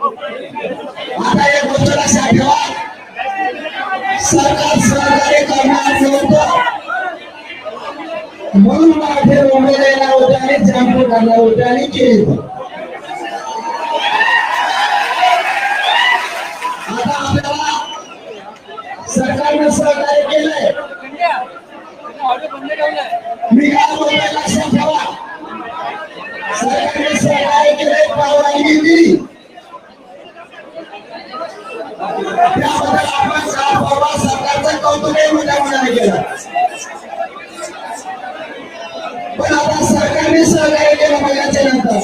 आता एक गोष्ट लक्षात ठेवा सरकार सहकार्य करणार नव्हतं. म्हणून माझे मुंबईला द्यायला होते आणि जॅम्पू करणार होते आणि केले आता आपल्याला सरकारनं सहकार्य केलंय. मी काय बोलतोय लक्षात ठेवा. सरकारने केलंय दिली त्याबद्दल आपण सरकारचं कौतुकही मोठ्या मनाने केलं पण आता सरकारने सहकार्य केलं महिन्याच्या नंतर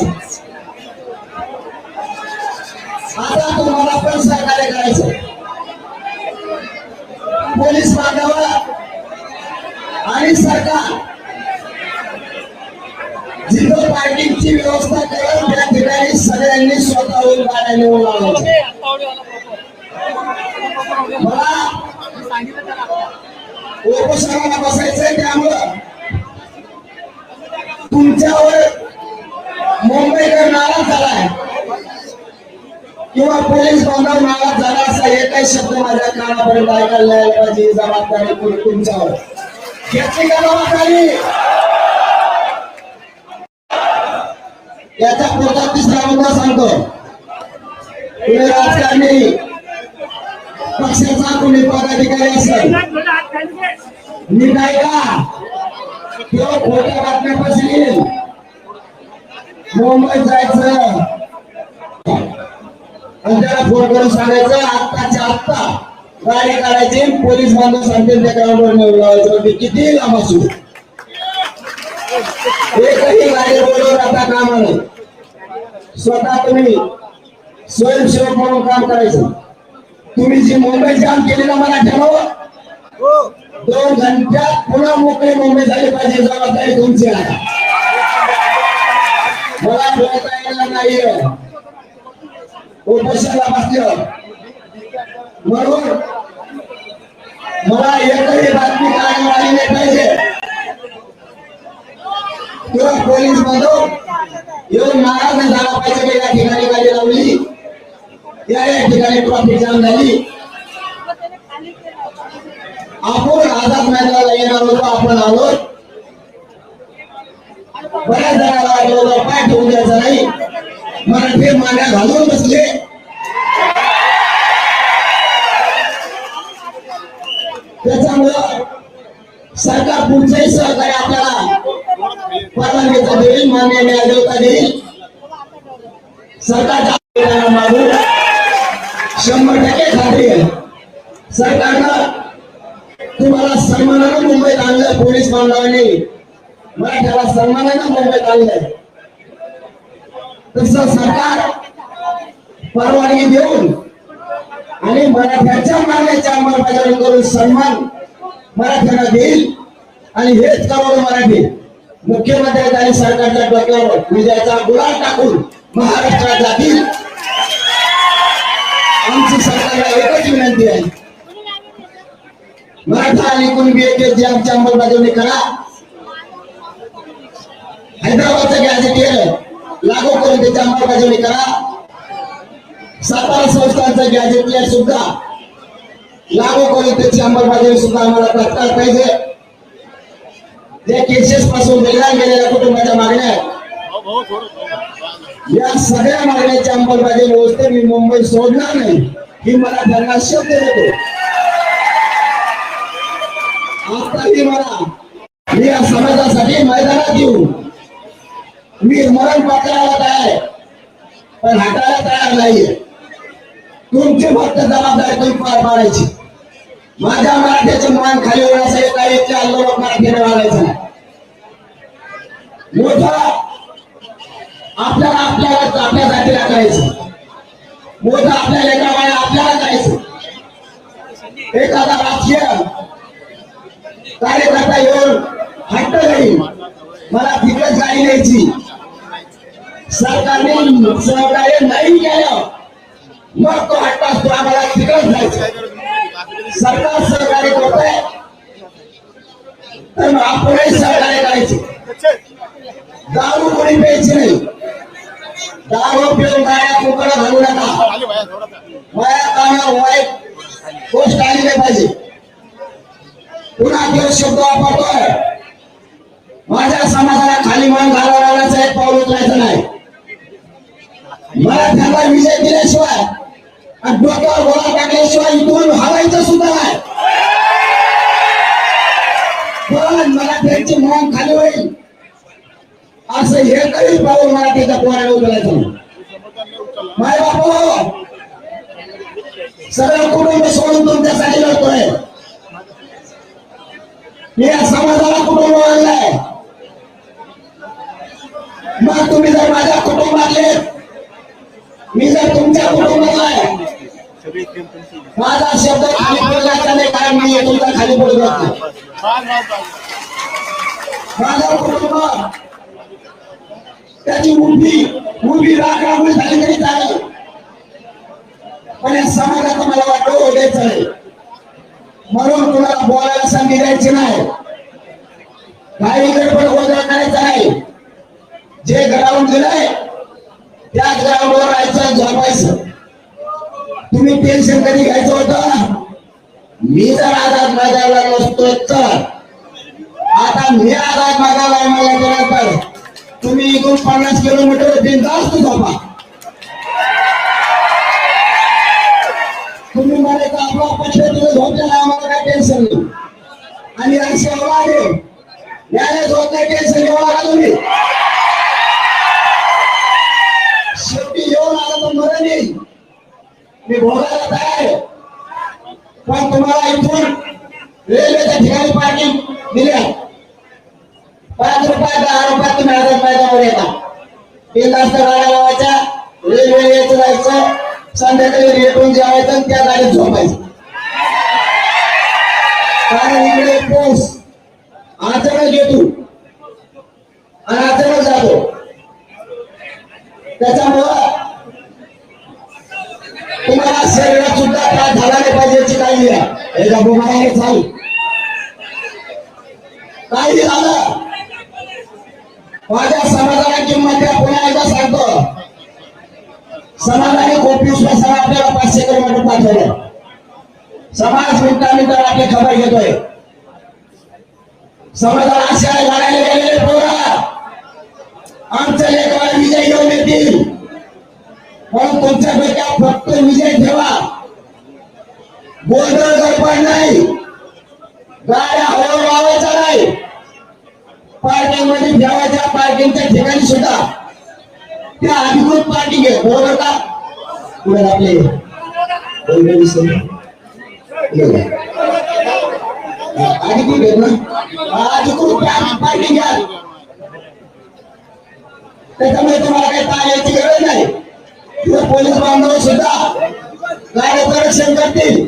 आता तुम्हाला पण सहकार्य करायचं पोलीस बांधव आणि सरकार पार्टी पार्किंगची व्यवस्था करून त्या ठिकाणी सगळ्यांनी स्वतःहून गाड्या निवडून लावायच्या मला उपोषणाला बसायचंय त्यामुळं. तुमच्यावर मुंबईकर नाराज झालाय. किंवा पोलीस बांधव नाराज झाला असा एकही शब्द माझ्या कानापर्यंत ऐकायला पाहिजे जबाबदारी तुम- तुमच्यावर. घेतली का जबाबदारी याचा पुढचा तिसरा मुद्दा सांगतो. तुम्ही राजकारणी पक्षाचा कोणी पदाधिकारी असेल मी काय का? किंवा खोट्या बातम्या येईल. मुंबईत जायचं. आणि त्याला फोन करून सांगायचं आत्ताच्या आत्ता गाडी काढायची पोलीस बांधव सांगतील त्या ग्राउंडवर नेऊन लावायचं किती लांब असू? एकही रोडवर आता कामा नाही. स्वतः तुम्ही स्वयंसेवक म्हणून काम करायचं. तुम्ही जी मुंबई जाम केली ना मला ठरवलं दोन घंट्यात पुन्हा मोकळी मुंबई झाली पाहिजे जबाबदारी तुमची आहे. मला बोलता येणार नाही उपोषणाला बसलं म्हणून मला एकही बातमी काढून आली नाही पाहिजे किंवा पोलीस बांधव येऊन नाराज नाही झाला पाहिजे या ठिकाणी गाडी लावली. या या ठिकाणी ट्रॉफिक जाम झाली. आपण आझाद मैदानाला येणार होतो आपण आलो. बऱ्याच जणांना एवढा पाय ठेवून द्यायचा नाही. मराठी मान्या घालून बसले. त्याच्यामुळं सरकार पुढचंही सहकार्य आपल्याला परवानगीचा देईल मान्य न्यायालयाचा देईल सरकार मागून शंभर टक्के खात्री आहे. सरकारनं तुम्हाला सन्मानानं मुंबईत आणलं पोलीस बांधवांनी. मराठ्याला सन्मानानं मुंबईत आणलंय. तसं सरकार परवानगी देऊन आणि मराठ्याच्या मागण्याच्या अंमलबजावणी करून सन्मान मराठ्यांना देईल. आणि हेच करोड मराठी. मुख्यमंत्र्यांच्या आणि सरकारच्या डोक्यावर विजयाचा गुलाल टाकून महाराष्ट्रात जातील. आमची सरकारला एकच विनंती आहे. मराठा आणि कुणबी एक आमची अंमलबजावणी करा. हैदराबादचं गॅजेट गॅजेटियर लागू करून त्याची अंमलबजावणी करा. सातारा संस्थांचं गॅजेटियर सुद्धा लागू करून त्याची अंमलबजावणी सुद्धा आम्हाला तात्काळ पाहिजे. या केसेस पासून वेगळ्या गेलेल्या कुटुंबाच्या मागण्या या सगळ्या मागण्याची अंमलबजावणी व्यवस्थे मी मुंबई सोडणार नाही ही मला त्यांना शब्द देतो आताही मला मी या समाजासाठी मैदानात येऊ मी मरण पत्राला तयार पण हटायला तयार नाहीये तुमची फक्त जबाबदारी तुम्ही पार पाडायची माझ्या मराठ्याचे मान खाली होण्यासाठी काही आंदोलन मराठीने वागायचं नाही. मोठा आपल्याला आपल्याला आपल्या जातीला करायचं मोठं आपल्या लेकराबाळा आपल्याला करायचं एखादा राजकीय कार्यकर्ता येऊन हट्ट घेईल मला तिकडे गाडी द्यायची सरकारने सहकार्य नाही केलं. मग तो हट्ट असतो आम्हाला तिकडच जायचं. सरकार सहकार्य करत आहे. तर आपणही सहकार्य करायचे. दारू कोणी प्यायची नाही. दारू पिऊन गाड्या कोकणा घालू नका. वया कानावर वाईट गोष्ट आली नाही पाहिजे. पुन्हा तो शब्द वापरतोय. माझ्या समाजाला खाली मान घालवण्याचं एक पाऊल उचलायचं नाही. मला त्यांना विजय दिल्याशिवाय आणि डोक्यावर गोळा टाकल्याशिवाय इथून हवायचं सुद्धा नाही पण मला मान खाली होईल असं हे पाऊल मला मराठीच्या पोराला उचलायचं नाही माय बापू सगळं कुटुंब सोडून तुमच्यासाठी लढतोय मी या समाजाला कुटुंब आणलंय मग तुम्ही जर माझ्या कुटुंबातले मी जर तुमच्या कुटुंबातला आहे माझा शब्द खाली पडलाचा नाही कारण मी तुमचा खाली नाही माझं कुटुंब त्याची उभी उभी राखामुळे झाली तरी चालेल. पण या समाजाचं मला वाटतं द्यायचं आहे म्हणून कुणाला बोलायला संधी द्यायची नाही. काही गडबड गोंधळ करायचा नाही. जे ग्राउंड दिलंय त्या ग्राउंडवर राहायचं झोपायचं. तुम्ही टेन्शन कधी घ्यायचं होतं? मी जर आधार मागायला नसतो तर. आता मी आधार मागायला मला गेल्यानंतर तुम्ही इकडून पन्नास किलोमीटर बिनधास्त झोपा. तुम्ही म्हणायचं आपला पद्धतीने झोपलेला आम्हाला काय टेन्शन नाही. आणि असे आवाज आहे याला झोपला टेन्शन घेऊ लागला तुम्ही शेवटी येऊन आला तर मरण येईल मी भोगायला तयार आहे. पण तुम्हाला इथून रेल्वेच्या ठिकाणी पार्किंग दिल्या पाच रुपये दहा रुपयात तुम्ही हजार मैदानावर येता. तीन तास गाड्या लावायच्या रेल्वे यायचं जायचं संध्याकाळी रेटून जेवायचं त्या गाडीत झोपायचं. कारण इकडे पाऊस अचानक येतो. आणि अचानक जातो. त्याच्यामुळं घ्या याच्या बोमाने चालू काही झालं? माझ्या समाजाला किंमत द्या पुन्हा एकदा सांगतो. समाजाने खूप विश्वासाने आपल्याला पाचशे किलोमीटर पाठवलं. समाज मिनिटा मिनिटाला आपली खबर घेतोय. समाजाला अशा लढायला गेलेले पोरा. आमच्या लेकराला विजय घेऊन येतील. म्हणून तुमच्यापैकी फक्त विजय ठेवा. गोंधळ गडबड नाही. गाड्या हवा लावायचा नाही. पार्किंगमध्ये ठेवायच्या पार्किंगच्या ठिकाणी सुद्धा. त्या अधिकृत पार्किंग आहे. बरोबर का? पुढे आपले अधिकृत आहे ना? अधिकृत पार्किंग आहे त्याच्यामुळे तुम्हाला काही ताण यायची गरज नाही. पोलीस बांधव सुद्धा गाड्याचं रक्षण करतील.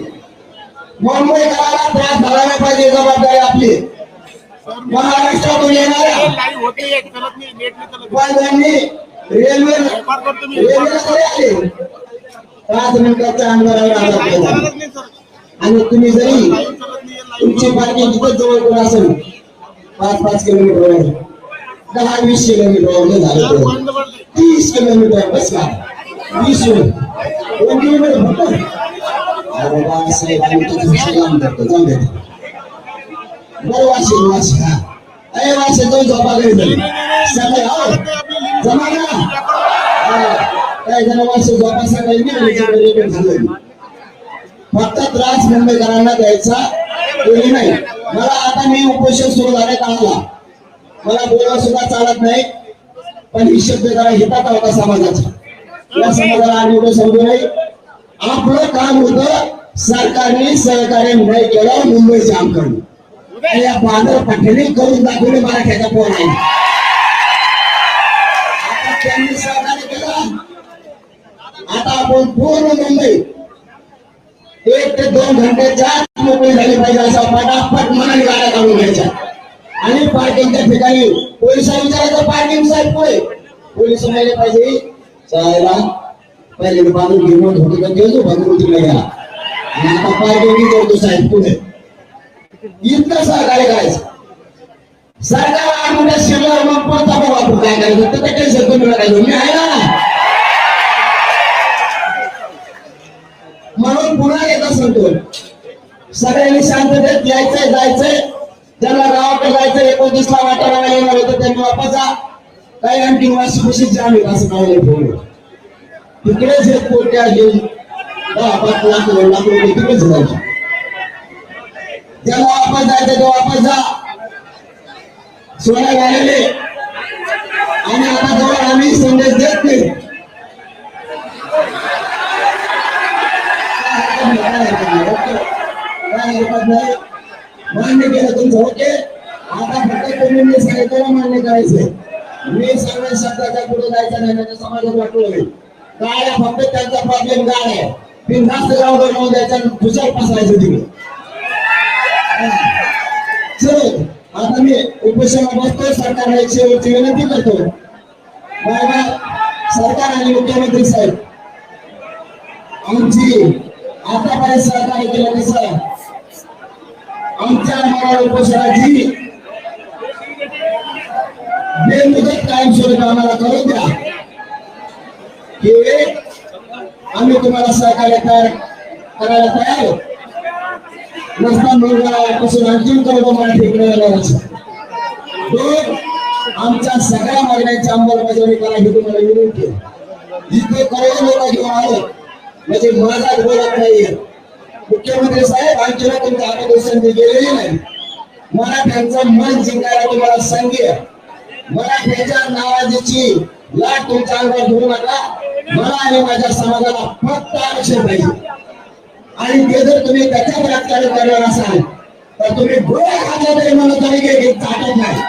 मुंबईकराला त्रास झाला नाही पाहिजे जबाबदारी आपली. महाराष्ट्रातून येणाऱ्या रेल्वे पाच मिनिटाच्या अंतरावर आणि तुम्ही जरी तुमची पार्किंग जिथं जवळ असेल? पाच पाच किलोमीटर दहा वीस किलोमीटर झालं तीस किलोमीटर बस का? वीस किलोमीटर फक्त. अरे बरं हा अरे झोपा घरी झाली हो जमा ना जण झोपा सकाळी झालं फक्त त्रास मुंबईकरांना द्यायचा कोणी नाही मला आता मी उपोषण सुरू झाले आला? मला बोलणं सुद्धा चालत नाही पण ही शब्द जरा हितात होता समाजाचा. या समाजाला आम्ही एवढं समजू नाही आपलं काम होतं सरकारने सहकार्य नाही केलं मुंबई जाम करणं या बांधव पाठीने करून दाखवले मराठ्याचा पोर आहे. आता त्यांनी सहकार्य केलं. आता आपण पूर्ण मुंबई एक ते दोन घंटेच्या आत मोकळी झाली पाहिजे असा पटापट मनाने गाड्या काढून घ्यायच्या आणि पार्किंगच्या ठिकाणी पोलिसांनी विचारायचं पार्किंग साहेब पुढे. पोलीस म्हणाले पाहिजे चायला पहिले बांधून घेऊन होती का देऊ बांधून तिकडे गेला आणि आता पार्किंग करतो साहेब पुढे. इतकं सहकार्य करायचं सरकार आठ मोठ्या शिरल्यावर मग कोणता बघा काय करायचं? तर टेन्शन कमी करायचं मी आहे ना? सांगतो. सगळ्यांनी शांततेत यायचंय जायचंय. ज्यांना गावाकडे जायचं एकोणतीसला वाटायला येणार होतं त्यांनी वापस. जा काही आणखी वाशी खुशीत जाम असं काय नाही बोलू तिकडेच एक कोट्या घेऊन दहा पाच लाख दोन लाख रुपये तिकडेच जायचे ज्यांना वापस जायचं तो वापस जा. सोन्या झालेले. आणि आता जवळ आम्ही संदेश देत नाही. मान्य केलं तुमचं ओके? आता फक्त तुम्ही मी सांगितलं मान्य करायचंय. मी सगळ्या शब्दाच्या पुढे जायचं नाही नाही समाजात वाटलं नाही फक्त त्यांचा प्रॉब्लेम काय आहे? बिनधास्त गाव बनवून द्यायचा आणि खुशाल पसरायचं तिकडे. चल आता मी उपोषणा बसतोय सरकारला एक शेवटची विनंती करतो बाबा सरकार आणि मुख्यमंत्री साहेब. आमची आतापर्यंत सहकार्य केलं कसं आमच्या आम्हाला उपोषणाची बेमुदत कायमस्वरूपी आम्हाला करून द्या. की आम्ही तुम्हाला सहकार्य करायला तयार आहोत नसता मुलगापासून अंतिम करोडो मराठी दोन आमच्या सगळ्या मागण्यांची अंमलबजावणी करा ही तुम्हाला विनंती इथे करोडो लोक घेऊन आलो. म्हणजे माझा बोलत नाही मुख्यमंत्री साहेब आणखी तुमच्या आदेशांनी गेलेली नाही. मराठ्यांचं मन जिंकायला तुम्हाला संधी आहे. मराठ्याच्या नावाची लाट तुमच्या अंगावर घेऊ नका. मला आणि माझ्या समाजाला फक्त आरक्षण पाहिजे. आणि ते जर तुम्ही त्याच्यात राजकारण करणार असाल तर तुम्ही गोळ्या खाल्ला तरी मला तरी काही चाटत नाही.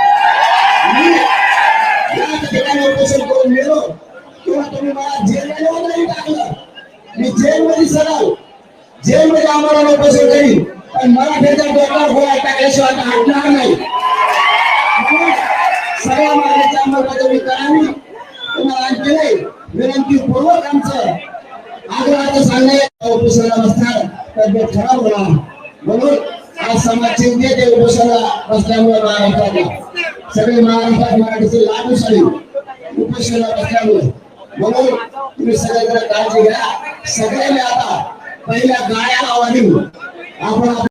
या ठिकाणी करून किंवा तुम्ही मला जेलमध्ये नाही टाकलं. मी जेलमध्ये सराव जेलमध्ये आम्हाला उपोषण करीन. पण मराठ्याच्या डोक्यावर गोळा टाकल्याशिवाय आता हटणार नाही. सगळ्या मागण्याच्या अंमलबजावणी करावी. असल्यामुळे महाराष्ट्राला सगळे महाराष्ट्रात मराठीचे लागू साडी उपोषणाला बसल्यामुळे म्हणून तुम्ही सगळ्यांना काळजी घ्या. सगळ्यांनी आता पहिल्या गाड्या आवाज आपण